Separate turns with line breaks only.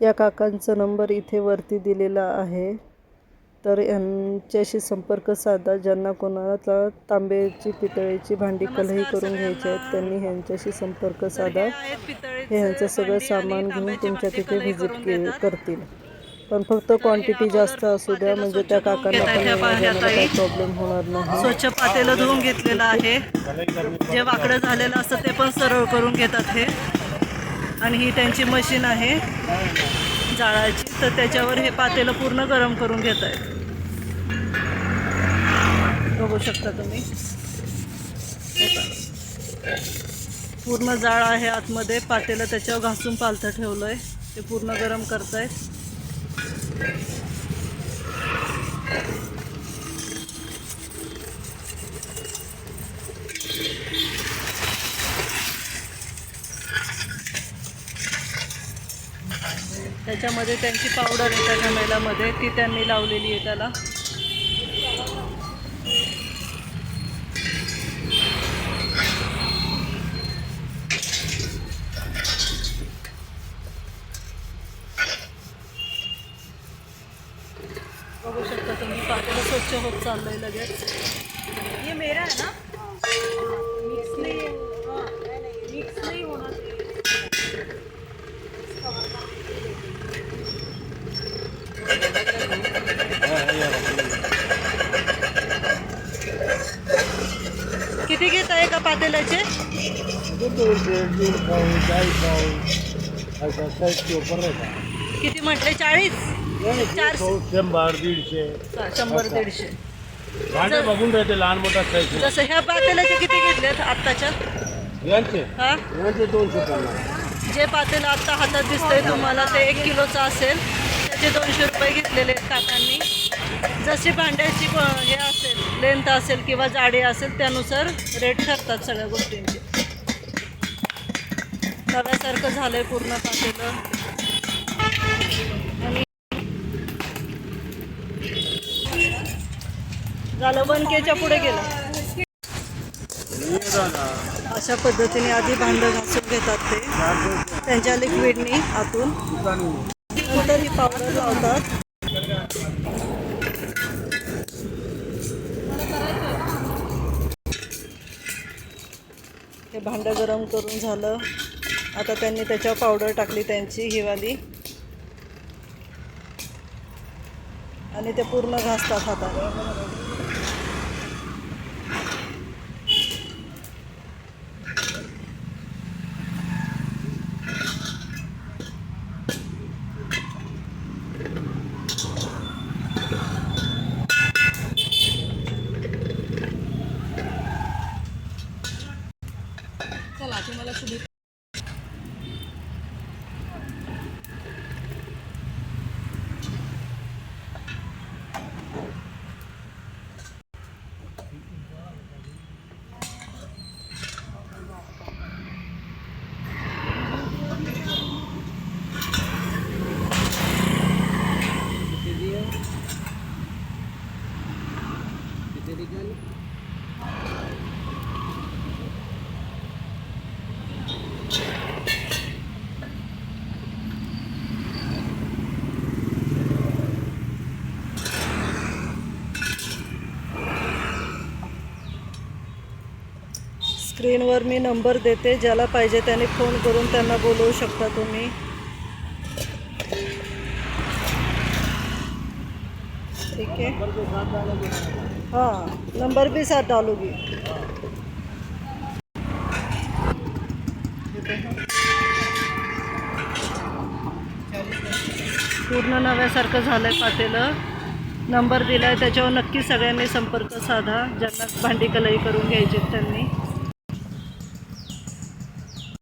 या काकांचा नंबर इथे वरती दिलेला आहे. तर यांच्याशी संपर्क साधा ज्यांना कोणाला तांब्याची पितळेची भांडी कलही करून घ्यायची आहेत त्यांनी ह्यांच्याशी संपर्क साधा. हे ह्यांचं सगळं सामान घेऊन तुमच्या तिथे व्हिजिट के करतील. पण फक्त क्वांटिटी जास्त असू द्या म्हणजे त्या काकांना प्रॉब्लेम होणार नाही.
स्वच्छ पातेलं धुवून घेतलेलं आहे. जे वाकडं झालेलं असतं ते पण सरळ करून घेतात हे. आणि ही त्यांची मशीन आहे जाळाची तर त्याच्यावर हे पातेलं पूर्ण गरम करून घेत आहेत. बघू शकता तुम्ही. पूर्ण जाळ आहे आतमध्ये. पातेलं त्याच्यावर घासून पालथं ठेवलंय. ते पूर्ण गरम करतायत. त्याच्यामध्ये त्यांची पावडर आहे त्या घमेल्यामध्ये ती त्यांनी लावलेली आहे त्याला. बघू शकता तुम्ही पातेलं स्वच्छ होत चाललंय लगेच.
हे मेरा आहे ना मिक्स नहीं हाँ, मिक्स नहीं होना चाहिए
किती घेत आहे का पातेल्याचे? किती म्हटले? चाळीस? चारशे?
शंभर दीडशे.
शंभर दीडशे
भांडे बघून राहते लहान मोठा साईज
जसं ह्या पातेल्याचे किती घेतलेत आत्ताच्या?
यांचे?
हा?
यांचे दोनशे पन्नास.
जे पातेलं आत्ता हातात दिसतंय तुम्हाला ते एक किलोचं असेल. त्याचे दोनशे रुपये घेतलेले आहेत काकांनी. जशी भांड्याची हे असेल लेंथ असेल किंवा जाडी असेल त्यानुसार रेट ठरतात सगळ्या गोष्टींचे. तव्यासारखं झालंय पूर्ण पातेलं. आणि झालं वन केच्या पुढे गेलं. अशा पद्धतीने आधी भांडं घासून घेतात ते. त्यांच्या लिक्विडनी आतून. नंतर ही पावडर लावतात. हे भांडं गरम करून झालं. आता त्यांनी त्याच्यावर पावडर टाकली त्यांची हिवाली. आणि ते पूर्ण घासतात हाताने. स्क्रीनवर मी नंबर देते ज्याला पाहिजे त्याने फोन करून त्यांना बोलवू शकता तुम्ही. ठीक है हाँ नंबर भी साथ डालूंगी. पूर्ण नव्यासारखं झालंय पातेलं. नंबर दिलाय त्याच्यावर नक्की सगळ्यांनी संपर्क साधा. ज्यांना भांडी कलई करून घ्यायची त्यांनी.